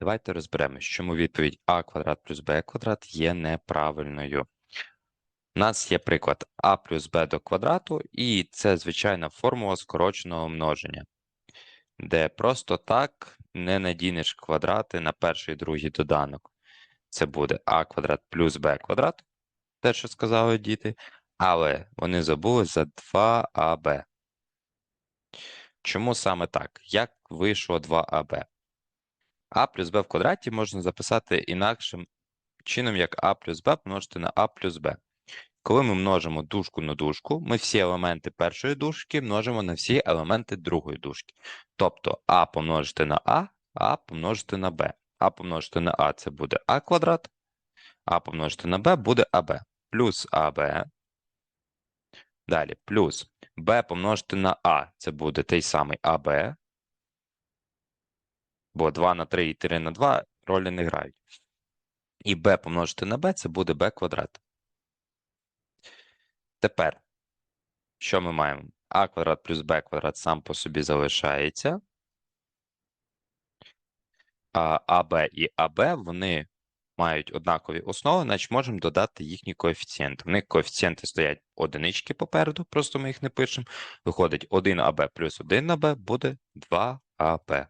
Давайте розберемось, чому відповідь а квадрат плюс b квадрат є неправильною. У нас є приклад а плюс b до квадрату, і це звичайна формула скороченого множення, де просто так не надінеш квадрати на перший і другий доданок. Це буде а квадрат плюс b квадрат, те, що сказали діти, але вони забули за 2аб. Чому саме так? Як вийшло 2аб? А плюс b в квадраті можна записати інакшим чином, як а плюс b помножити на а плюс b. Коли ми множимо дужку на дужку, ми всі елементи першої дужки множимо на всі елементи другої дужки. Тобто а помножити на а, а помножити на b. а помножити на а це буде а квадрат, а помножити на b буде аб. Плюс аб. Далі плюс b помножити на а це буде той самий аб. Бо 2 на 3 і 3 на 2 ролі не грають. І b помножити на b це буде b квадрат. Тепер, що ми маємо? а квадрат плюс b квадрат сам по собі залишається. А АБ і АБ вони мають однакові основи, значить можемо додати їхні коефіцієнти. В них коефіцієнти стоять одинички попереду, просто ми їх не пишемо. Виходить 1АБ плюс 1АБ буде 2АБ.